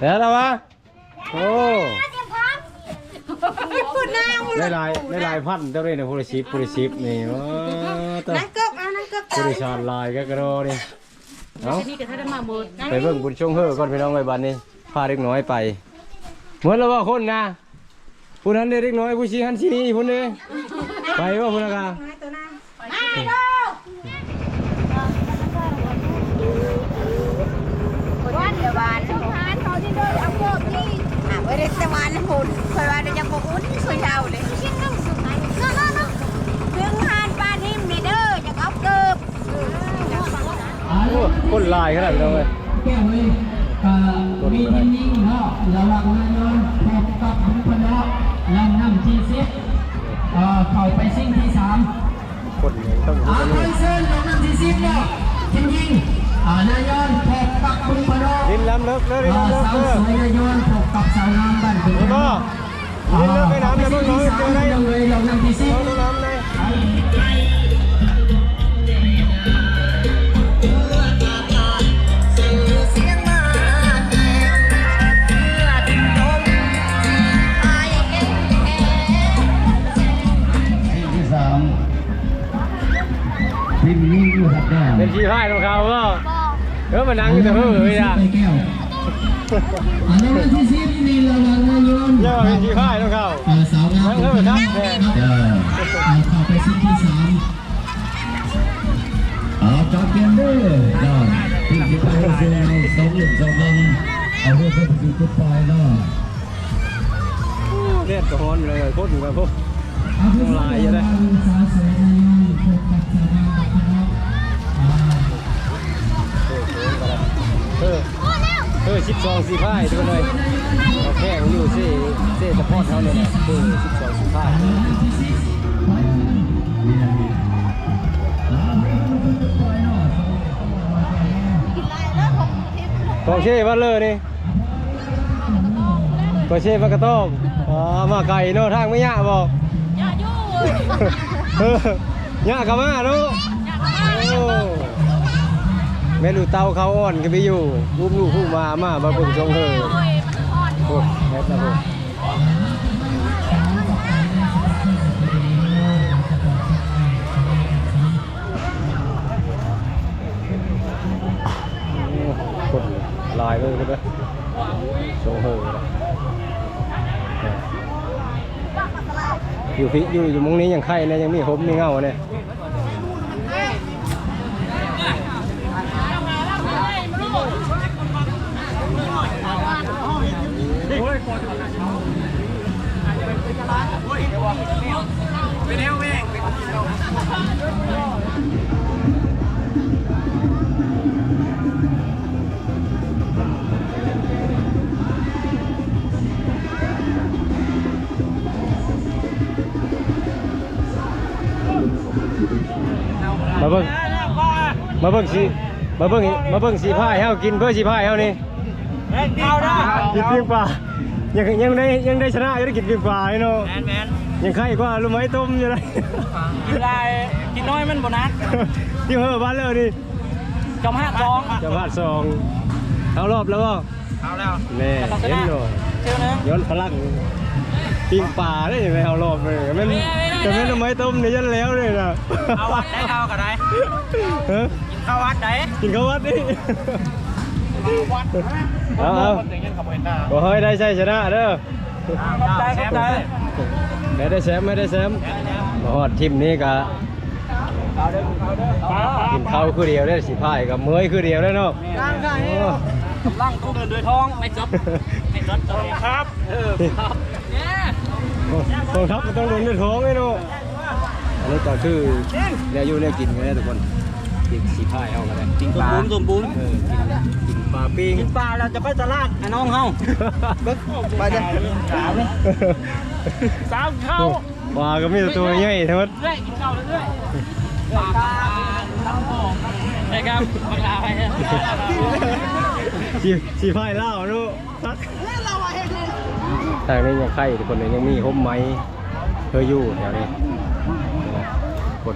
แล้วแล้ววะโอ้คุณนางได้ลายได้ลายพันเจ้าเลยนะผู้ชิปผู้ชิปนี่ว้าตัวนั่งเกิบเอานั่งเกิบผู้ชานลายก็กระโดดนี่เอานี่ก็ถ้าได้มาหมดไปเบิ่งบุญชงเฮ้อก่อนพี่น้องไว้บัดนี้พาเด็กน้อยไปเหมือนแล้วว่าคนนะผู้นั้นเด็กน้อยผู้ชี้หันชี้นี่ผู้นี้ไปว่าผู้นั้นกะตัวนาง วันเดียววันช่วงทานเขาที่เดินเอาพวกนี่ อะไว้ได้แต่วันหุ่นคอยว่าได้ยังบ่อุ่นคอยเช้าเลยชิ้นนึงสุดท้ายเนาะเนาะเนาะถึงานปลานิ่มนี่เด้อจะเอาเกิบโอ้คนลายขนาดนี้เลยแก้วเลยมีนิ่งเนาะระวังนายนพบกับบุพนาะลำน้ำที่สิบเอ่อเข้าไปสิ่งที่สามคนนี้ต้องอารู้ไทเซนลำน้ำที่สิบเนาะยิง นายนพบกับบุพเนาะดินล้ำเลิกเลยดินอ่าล้ำเลิกสาวเลยสวยนายนพบกับสาวงามบ้านบุพแล้วก็เนาะดินเลิกไปน้ำเลยสิ่น้องงที่เจสาอมได้ยังเลยลำน้ำที่สิบน้องน้ำเลยสิ่งที่สามพิมพ์นิ่งอยู่ครับแก้วเป็นชีพายของเขาก็ เออมานั่งอยู่แต่เฮ้ยอะไปแก้วอันนั้นที่สิบนี่ระวังนายนเยอะเป็นชีพายของเขาเอ่อสาวงามนั่งเฮ้ยครับแม่เออเอาเข้าไปสิ่งที่สามเอาจับเกมเด้อยอดที่ที่ไปเสียในสองหนึ่งสองบังเอาเรื่องเข้าไปดูกุ๊ดปอยเนาะเลือดกระหอนเลยโคตรอยู่กับพวกเอาเพื่อนสาวสวยนายน เออเออสิบสองสี่พายทุกคนเลยเราแข่งอยู่เซ่เซ่ตะพอดเขาเนี่ยนะเออสิบสองสี่พายกองเช่บ้านเลยนี่กองเช่บ้านกระต้องอ๋อมาไก่เนาะทางไม่ยากบอกอย่าอยู่เออยากกับมาเนาะโอ้ แม่ลูกเต้าเขาอ่อนก็ไปอยู่รูปลูกผู้มามาบาเบิ่งชงเธอโอ้ยมันอ่อนโอ้แม่นลายเลยก็ได้ชงเธออยู่พี่อยู่อยู่มุงนี้ยังไข่เนี่ยยังมีหมมีเงาเนี่ย บิ่งสีมาเบิ่งมาเบิ่งสีผ้าให้เฮากินเพื่อสีผ้าให้เฮานี่เอาได้กินเพียงปลายังยังได้ยังได้ชนะยังได้กินเพียงปลาอยู่เนาะแมนแมนยังไข่กว่าลูกไม้ต้มอยู่เลยกินได้กินน้อยมันโบนัสที่เฮอบ้านเลยนี่จอมห้าจองจะพลาดซองเอารอบแล้วบ่เอาแล้วแน่เห็นเนาะเชื่อนึงย้อนพลังปิ้งปลาได้ยังไงเอารอบเลยแม่นแต่แม่นลูกไม้ต้มนี่ยันแล้วเลยนะเอาวัดได้เอาก็ได้เฮ้ยกิน ข้าววัดได้กินข้าววัดดิวัดเอาเอาคนถึงยังขับเห็นได้บ่ให้ได้ใช่ชนะเด้อได้แชมป์ได้ไม่ได้แซมไม่ได้แซมมาฮอดทีมนี้ก็กินข้าวคือเดียวได้สิพายกับเมยคือเดียวได้เนาะร่างกายร่างตู้เงินด้วยทองไม่จบไม่จบครับเออครับเนี่ยกองทัพมันต้องโดนด้วยท้องไอ้เนาะอันนี้ก็คือเนี่ยอยู่เนี่ยกินกันได้ทุกคน กินสีพายเอากันเลยกินสปมลาบูรณ์สมบูรณ์เออกินกินปลาปิ้งกินปลาเราจะไปตลาดไอ้น้องเฮาไปเด้สามสามเข้าปลาก็มีแต่ตัวใหญ่ทั้งหมดเรื่อยกินข้าวเรื่อยปลาปลาน้ำหอมไอ้ครับปลาไปสีสีพายเล่าเนาะทางนี้ยังไข่ทุกคนเลยยังมีห่มไม้เธออยู่แถวนี้คน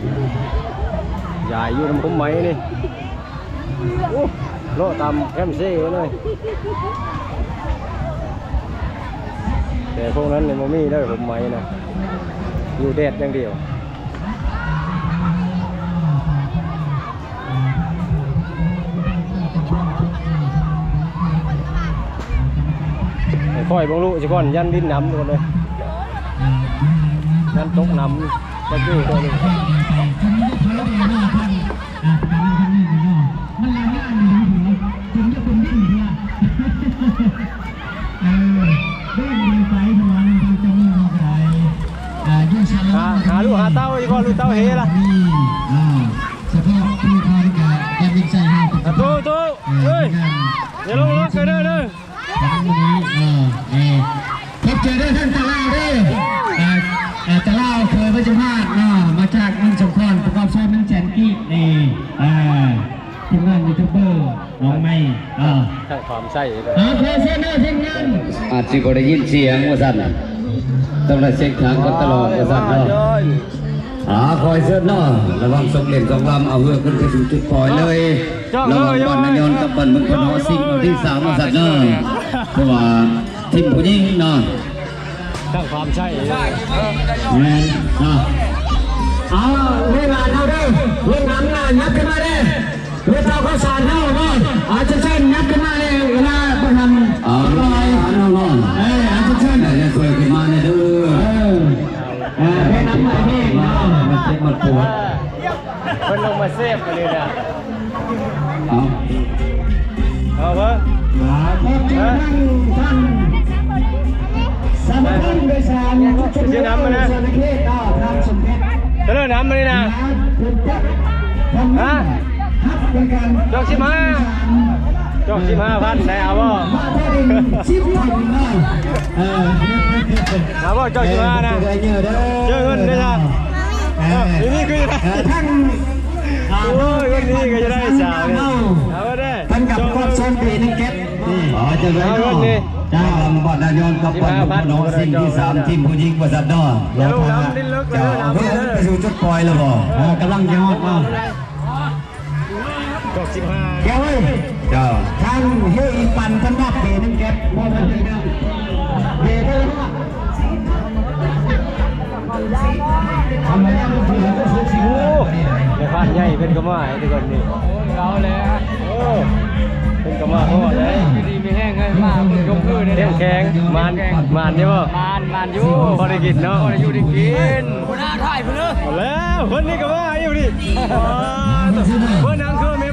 ยายอยู่น้ำห่มไม้นี่โอ้โลตามแคมเซ่เลยแต่พวกนั้นเนี่ยมันมีได้ผมไหมนะอยู่แดดอย่างเดียวค่อยบางลูกจะก่อนยันดินน้ำก่อนเลยยันตกน้ำก็อยู่ตัวหนึง หาเต้าอีกก่อนลูกเต้าเฮล่ะนี่อ่าเฉพาะผู้ทอนกับแกมินใจให้กับอะตู้ตู้เฮ้ยอย่าลงรถกันเด้อเด้อทำวันนี้เออเออพบเจอได้ท่านตะล่าเด้ออ่าอ่าตะล่าเคยพระเจ้าพาดอ่ามาจากเมืองสงขลาประกอบซอยเมืองแจนกี้นี่อ่าทีมงานยูทูบเบอร์น้องไม่อ่าทั้งความใส่เลยเอาเพลเซนเนอร์ทีมงานอาจสิบ่ได้ยินเสียงว่าสั่นน่ะต้องได้เช็คทางกันตลอดว่าสั่นเนาะ อ่าคอยเสิร์ชเนาะระวังสงเล่นสองลำเอาเรือขึ้นไปสู่จุดปล่อยเลยระวังบอลนายนกับบอลมึงคนหอสิงวันที่สามว่าสั่นเนาะเพราะว่าทีมผู้หญิงเนาะทั้งความใส่เลยแมนอะเอาเวลาเท่าได้เวลาหน้ายับขึ้นมาได้เวลาเขาสารเท่าเนาะอาจจะเช่นยับขึ้นมาเลยเวลาประทำเอาลอยเอาลอยเอ้ยอาจจะเช่นแต่จะช่วยขึ้นมาเนี่ยเด้อ มันเจ็บมันปวดเพิ่นลงมาเซฟกันเลยนะเอาเอาเพิ่นมาพบเจอท่านท่านสามพันโดยสารชุดเรือสารเขตต่อทางสมเด็จจะเลิกน้ำมานี่นะฮะฮับเป็นการจอกสิบห้าจอกสิบห้าพันได้เอาบ่มาเท่าเดิมชิปพันหน่อยเออเอาบ่จอกสิบห้านะเจอเยอะเด้อเจอเงินได้จ้ะเออเออ นี่คือเออท่านโอ้ยคนนี้ก็จะได้สาวนี่เอาบ่ได้ท่านกับกดโซนปีนึงเก็บนี่อ๋อจะได้เนาะจ้าลำบอลนายนกับบอลมึงคนหอสิงที่สามทีมผู้หญิงว่าสั่นเนาะอย่าลงน้ำเจ้าเพื่อนไปสู่จุดปล่อยแล้วบ่กำลังจะฮอดมาจอกสิบห้าแกเว้ยเจ้าท่างเฮียปันท่านว่าปีนึงเก็บบ่ทันได้นะเดี๋ยวได้ ในบ้านใหญ่เป็นกระมาไอ้ทุกคนนี่เราเล้วโอ้เป็นกระหม่อมเลยดีไม่แห้งเลยมากยกพื้นเข้มแข็งมันมันนี่บ่มานมานอยู่พอได้กินเนาะพอได้อยู่ได้กินคนหน้าถ่ายเพื่อนเลยแล้วคนนี้กระมาอยู่ดิเพื่อนนางคือ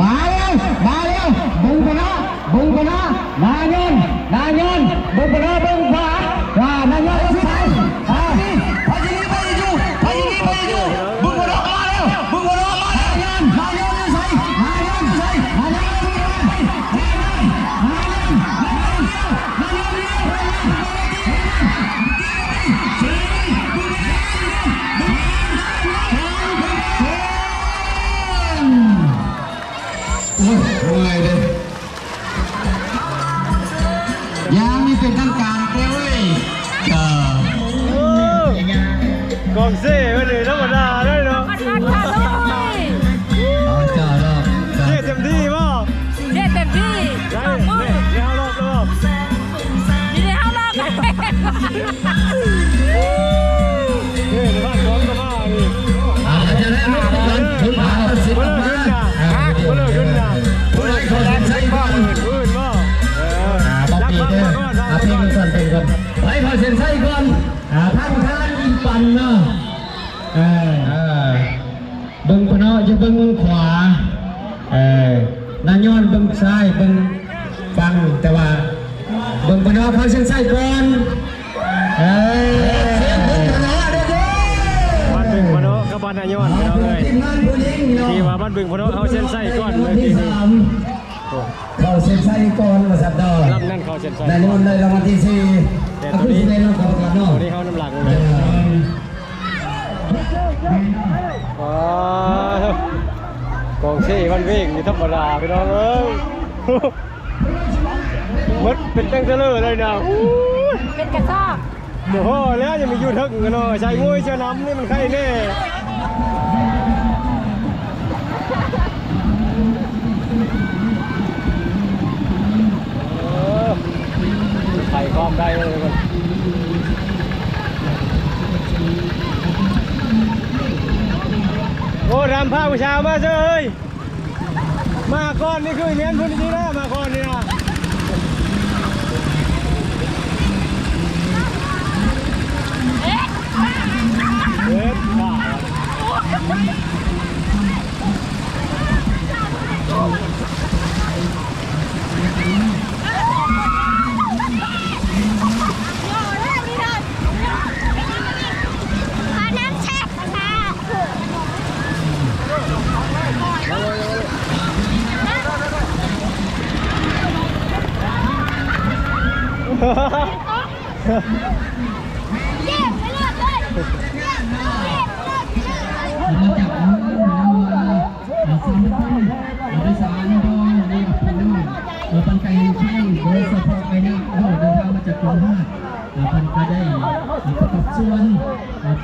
มาเล้วมาเล้วบุงพนะบุงพนะนายนนายนบุงพนะ งขวา เออนายย้อนเบิ่งซ้ายเบิ่งฟังแต่ว่าเบิ่งพะเนาะเขาเซ็นไส้ก่อนเออเสียงเบิ่งพะเนาะเด้อเด้บ้านบึงพะเนาะกับบ้านนายอนพี่น้องเอ้ยทีมงานผู้หญิงเนาะที่ว่าบ้านบึงพะเนาะเอาเส้นไส้ก้อนเมื่อกี้นี้เขาเซ็นไส้ก่อนมาสัตว์ดอกรับนั่นเขาเส้นไส้ได้รุ่นได้รางวัลที่สี่แต่เอาตัวขึ้นนี้ในรางวัลกันเนาะตัวนี้เขาน้ำหลังเลย อ๋อกองเซ่วันเวกนี่ธรรมดาพี่น้องเอ้ยมันเป็นแตงเสลอเลยนะอู้ยเป็นกระสอบโอ้โหแล้วยังมีอยู่ทึกกันเนาะใช้งวยเชื่อน้ำนี่มันใครแน่เออไข่ความได้เลยมัน โอ้รำผ้าผู้ชายมาเจ้ยมาก่อนนี่คือเมียนพุ่นนี่นะมาก่อนนี่นะเอ็ดบ้าขอน้ำแช่ค่ะ เจ็บไปเลยเจ็บเจ็บไปเลย มาจากน้องน้องเราสามคนเราได้สารดองในพี่น้องเราเป็นไก่ใช่โดยเฉพาะไปนะเราเดินทางมาจากกรุงเทพเราพันก็ได้ประกอบส่วนเป็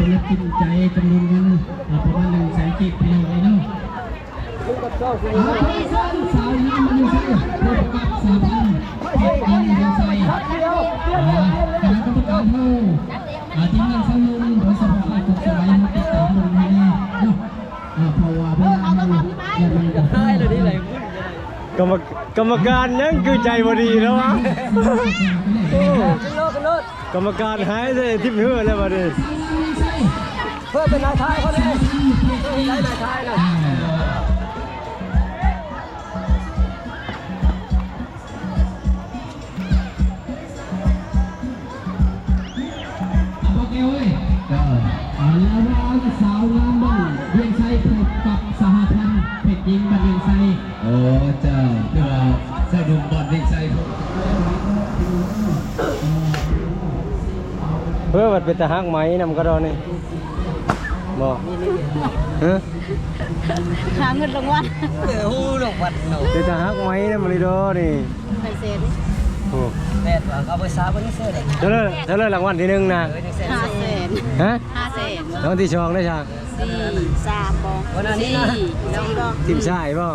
นนักกินใจจำนวนเงินประมาณหนึ่งแสนกีบพี่น้องเลยเนาะสาวน้ำมันใช่ผู้ประกอบสาว กรรมการเท่าทีมงานสาวนุ่มโดยเฉพาะไอ้กบสายมาติดตามลงมาแน่เนาะเพราะว่าเวลามันอย่ามันจะได้เลยนี่เลยกรรมกรรมการยังคือใจบดีแล้ววะโอ้กรรมการหายเลยทิพย์เหือแล้วมาดิเพื่อเป็นนายท้ายเขาเลยนายท้ายนะ แล้วเราสาวงามบ้างเวียงชัยพบกับสหพันธ์เพชรยิงบันเวียงชัยโอ้เจ้าเดี๋ยวสะดุมบอลดีใจผมเพื่อวัดเป็นตะฮักไหมนำกระดอนนี่บอกฮะหาเงินรางวัลเดี๋ยวหูหลงวัดหนูเป็นตะฮักไหมนำมาเลยดอนี่ไปเซ็นโอ้แม่เอาไปซาบนนี้เสื้อเด็กเท่าเลยเท่าเลยรางวัลที่หนึ่งนะห้าเซนฮะห้าเซ นรางวัลที่สองได้ช่างสี่สามบองสี่น้องบองทีมชายป่ะ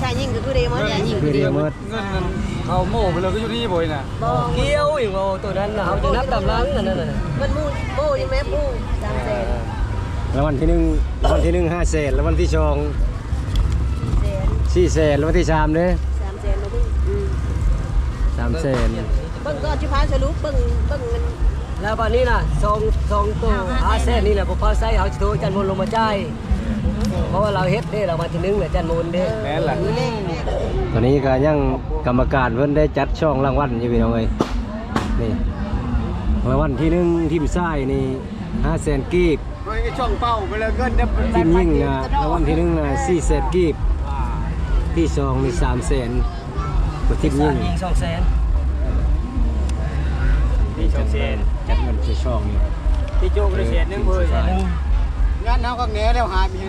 ชายยิ่งคือเดียวมั้งชายยิ่งคือเดียวหมดเงินนั้นเขาโม่ไปเลยก็อยู่นี่บ่อยน่ะบองเกี้ยวอีกว่าตัวนั้นน่ะเขาจะนับตำลังนั่นน่ะมันมูโบยังแม่ปูสามเซนรางวัลที่หนึ่งรางวัลที่หนึ่งห้าเศษรางวัลที่สองเซนสี่เศษรางวัลที่สามเด้อสามเซนมาดิอืมสามเศษเบิ่งก็ชิพาสรุปเบิ่งเบิ่งเงิน แล้วบัดนี้น่ะสองสองตัวอาเส้นนี่แหละพอพอใส่เขาจะโทรจันมนลงมาจ่ายเพราะว่าเราเฮ็ดได้เรามาที่นึงแหละจันมนเด้แม่นล่ะตอนนี้ก็ยังกรรมการเพิ่นได้จัดช่องรางวัลอยู่พี่น้องเอ้ยนี่รางวัลที่หนึ่งทีมทรายนี่ห้าแสนกีบเฮ้ยช่องเป้าไปเลยเงินเด้ทีมยิ่งนะรางวัลที่หนึ่งนะสี่แสนกีบที่สองนี่สามแสนกว่าทีมยิ่งยิงสองแสนนี่ จัดจัดเงินที่ช่องนี่ที่โจกได้แสนนึงเว้ยงานเฮาก็แหน่แล้วหามี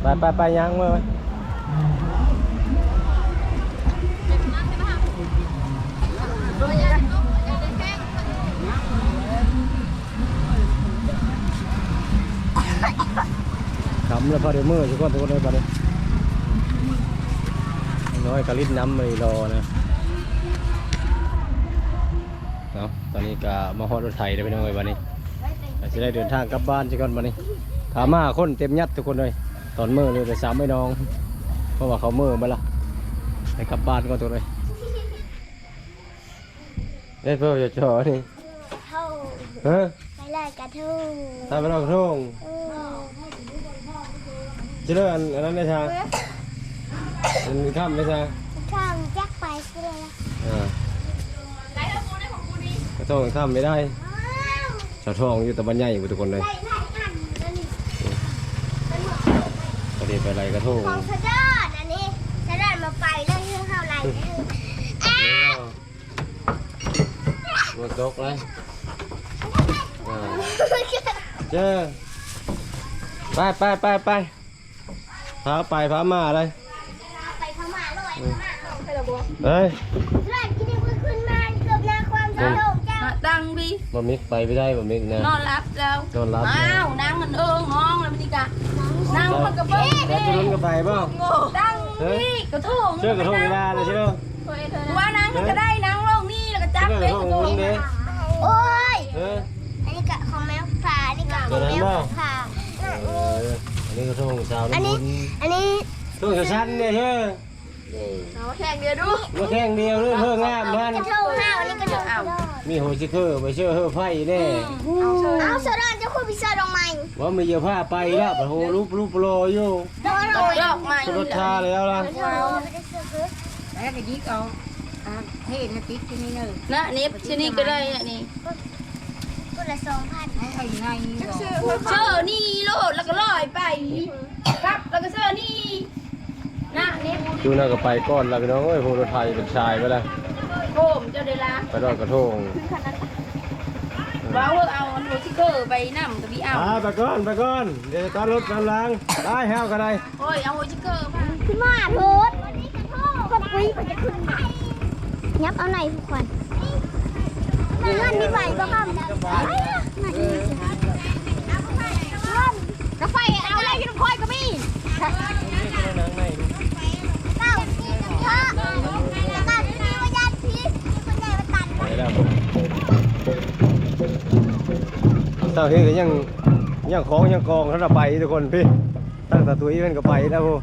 ไปไปไปยังเมื่อขำแล้วพอเดี๋ยวมือทุกคนทุกคนเลยพอเดี๋ยวน้อยกะลิดน้ำเลยรอนะ นนี้ก็มาฮอดรถไถได้ไปหน่อยวันนี้อาจจะได้เดินทางกลับบ้านจักก่อนวันนี้ขามาคนเต็มยัดทุกคนเลย ตอนมือเลยไปสามไม่น้อง เพราะว่าเขามือมาละไปกลับบ้านก่อนตัวเลยได้เพิ่มจะจ่อนี่เท่าฮะไปเลยกระทู้ทำไปลองทุ่งเออจะเลิกอันอันนั้นได้ชาอันนี้ข้ามได้ชาข้างแจ็คไปเสื้อละ อ่าก็ต้องข้ามไม่ได้ชาวทองอยู่ตะบันใหญ่อยู่ทุกคนเลยไล่ไล่อันนั่นนี่พอดีไปไรกระทงของสะดอนอันนี้สะดอนมาไปเรื่องเท่าไหร่อ้าหมดตกเลยอ่าเจอไปไปไปไปพาไปพามาเลยไปพม่าเลยพม่าเอาไปละบัวเฮ้ยเล่นกินผมดังพี่ บ่มิกไปไม่ได้บ่มิกนะ นอนรับแล้วนอนรับอ้าวนั่งมันเอิงห้องแล้วมันนี่กะนั่งมันกระเบื้องแล้วจะลุ้นกันไปบ่ดังพี่กระทงเชื่อกระทงเวลาเลยเชื่อว่านั่งก็ได้นั่งลงนี่แล้วก็จับเชื่อกเป็ระนทกงระทงมึงเด้โอ้ย เอออันนี้กะของแมวผ่าอันนี้กะของแมวผ่าเอออันนี้กระทงสาวอันน้ำนี้บุญอันนี้ทงชั้นเนี่ยเชื่อเอาแข่งเดียวดูมาแข่งเดียวเรื่องเพิ่งงามท่านกระทงห้าวอันนี้กระทงเอา มีโฮชิเคอร์ไปเชื่อเฮอไฟแน่เอาเสดอนเจ้าคุณพิซซ่าดองใหม่ว่ามีเยอะผ้าไปแล้วโอ้โหรูปรูปโลอยู่ดองดอกดอกไม้สุรชาแล้วล่ะแล้วก็ยิกเอาอ่าเฮ็ดนะติ๊กที่นี่เนอะนะนี่ชนิดก็ได้อันนี้กุละสองพันให้ไงเนาะเชื่อนี่โลดแล้วก็ลอยไปครับแล้วก็เชื่อนี่นะนี่ ดูน่าก็ไปก้อนแล้วพี่น้องเอ้ยโหรถไทยเป็นชายไปแล้ว โคมเจ้าเดลาไปรอดกระทงว้าวเอาอันโรซิเกอร์ไปนั่มกับพี่เอาอ่าไปก่อนไปก่อนเดี๋ยวตอนรถกำลังได้แฮวก็ได้โอ้ยเอาโรซิเกอร์มาขึ้นมาโทษก็ปุ้ยก็จะขึ้นยับเอาไหนทุกคนมีเงินมีไหวก็ครับกาแฟเอาอะไรที่น้ำค่อยก็มีเก้า แล้วเต่าเฮก็ยังยังของยังกองท่านเราไปทุกคนพี่ตั้งแต่ตัวอีเวนก็ไปแล้วพวก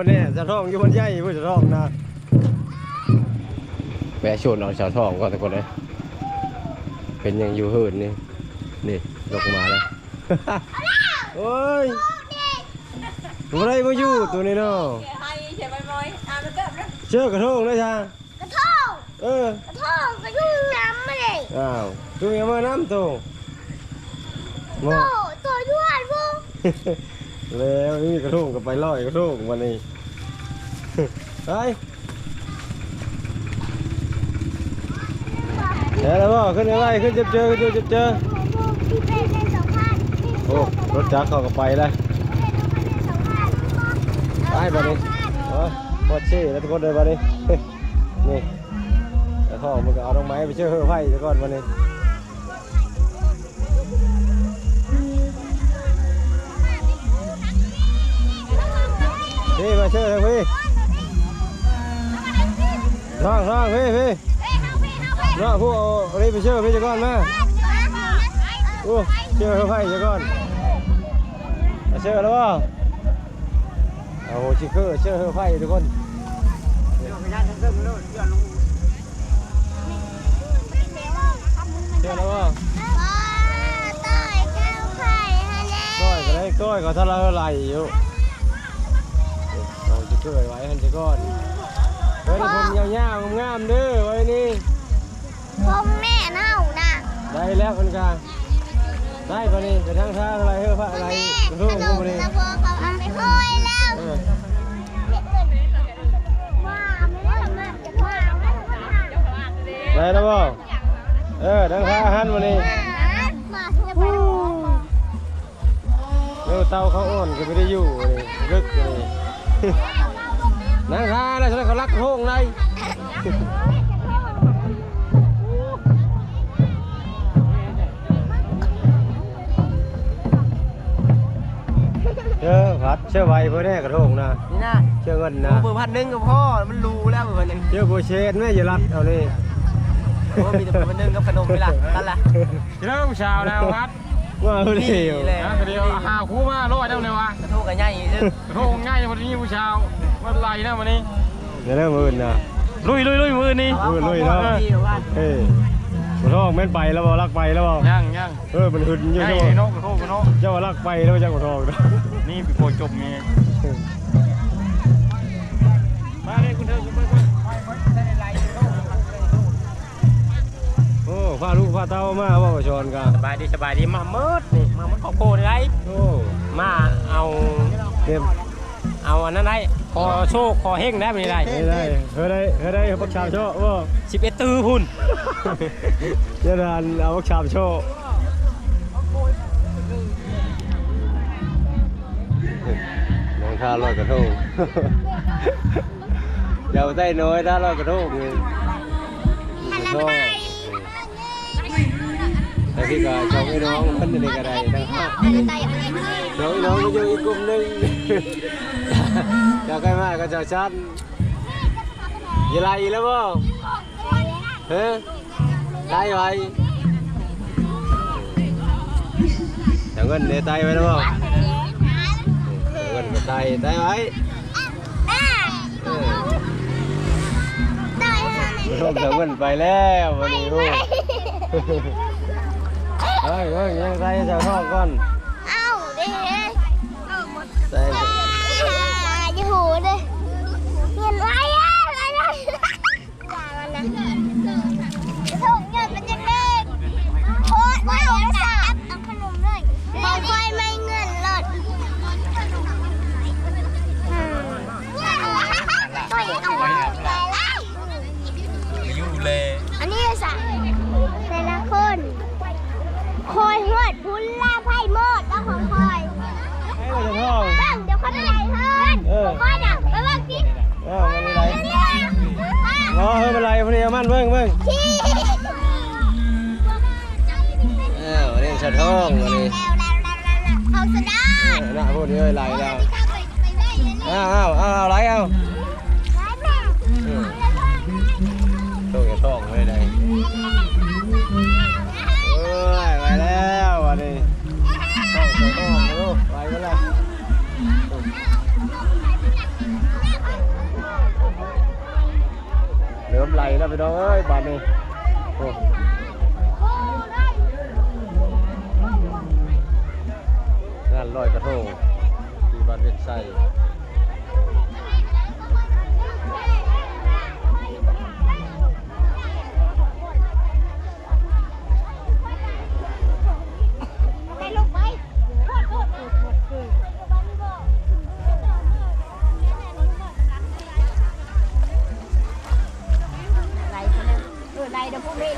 าวท่องคนนี้จะท่องอยู่คนใหญ่เพื่อจะท่องนะแวะชวนเอาชาวท่องก่อนทุกคนเลยเป็นยังอยู่หื่นนี่นี่ลงมาแล้วโอ้ยอะไรมาอยู่ตัวนี้เนาะให้เฉยไปมอยอ่ามันเกิดนะเชื่อกระทงเลยจ้ากระท่อเออกระท่อก็ยุ่งน้ำมาเลยอ้าวตัวยังมาน้ำตัวโมโตโตด้วยพวก แล้วนี่กระทงกับไปลอยกระทงวันนี้ไปเดี๋ยวแล้วบ่ขึ้นไปไว้ขึ้นเจ็บเจอขึ้นเจ็บเจอโอ้รถจักรเขาก็ไปเลยไปบัดนี้โอ้พอดชี่แล้วทุกคนเลยบัดนี้นี่แล้วพ่อมันก็เอาดอกไม้ไปเชื่อเฮือไผ่ซะก่อนวันนี้ พี่มาเชื่อเลยพี่ร่างร่างพี่พี่ร่างผู้เอาอันนี้ไปเชื่อพี่ซะก่อนมาโอ้เชื่อเขาไฟเชื่อก่อนเอาเชื่อแล้วว่าเอาโหชิคเกอร์เชื่อเขาไฟทุกคนเชื่อแล้วว่าก้อยก็ได้ก้อยก็ถ้าเราไหลอยู่ เอาชิคเกอร์ไว้หันเชื่อก่อนเฮ้ยผมยาวๆงามๆเด้อไว้นี่ผมแม่เน่านะได้แล้วคนกลางได้ปะนี่จะทั้งท่าอะไรเฮ้อพระอะไรแม่คุณขรู้นคุณมปะนี่นะพอเขาเอาไปห้อยแล้วเออว่าไม่ได้มาจะว่าไม่ได้มาได้แล้วบ่เออทั้งท่าหันมานี่มาจะไปดูเออเตาเขาอ่อนก็ไม่ได้อยู่นี่รึก นี่นั่งท่าแล้วฉันเขารักโค้งในเชื่อพัดเชื่อไว้เพื่อแน่กระทงนะนี่นะเชื่อเงินนะเบอร์พันหนึ่งกับพ่อมันรู้แล้วเบอร์พันหนึ่งเชื่อโบเชนไม่อย่ารัดเอานี่เพราะว่ามีแต่เบอร์พันหนึ่งกับขนมนี่ล่ะนั่นล่ะเริ่มเช้าแล้วครับว่าเอาเดียวนี่แหละนะเดี๋ยวหาคู่มาร้อยได้เลยวะกระทู้กันใหญ่ซึ่งโทษง่ายวันนี้ผู้เช้าวั นไรนะวันนี้เดี๋ยวเริ่มอื่นนะลุยลุยลุยมือนี่ลุยลุยเนาะเฮ้ยบ่ทองแม่นไปแล้วบ่ลักไปแล้วบ่ย่างย่างเออมันหึนอยู่ย่างเจ้าไอ้นกกระโทกกระโทกเจ้าว่าลักไปแล้วบ่เจ้าบ่ทองนี่ปีโกจบมีมาเลยคุณเธอคุณเพื่อนโอ้พาลูกพาเต้ามาบ่ประชอนกันสบายดีสบายดีมาเมิดนี่มามันขอบโคได้ไรโอ้มาเอาเต็มเอาอันนั้นได้ คอโชคคอเฮงได้ไม่ได้ไม่ได้เฮ้ยได้เฮ้ยได้ปักชามโชว์บ่สิบเอ็ดตือพุ่นเดี๋ยวทานเอาปักชามโชว์น้องท่าลอยกระทงเดี๋ยวได้น้อยท่าลอยกระทงนี่กระทงแต่พี่ก็ชอบไอ้น้องเพิ่นนี่ก็ได้ทั้งห้าน้องน้องก็อยู่อีกกลุ่มหนึ่ง จะใกล้มากก็จะชันอยังไรแล้วบ่เฮ้ยได้ไว้จะเงินเดตายไว้แล้วบ่จะเงินก็ตายได้ไว้เออลูกจะเงินไปแล้ววันนี้ลูกเฮ้ยเฮ้ยยังใส่จะทอกก่อนเอ้าเด้ใส่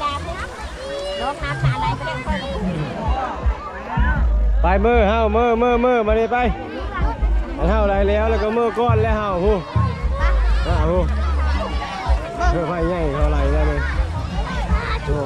ลากน้ำตาไหลก็เลยไปมือเฮามือมือมือมาเลยไปอันเฮาไรแล้วแล้วก็มือก้อนแล้วเฮาฮู้ว่าฮู้เพื่อไฟใหญ่เท่าไรแล้วเลยโอ้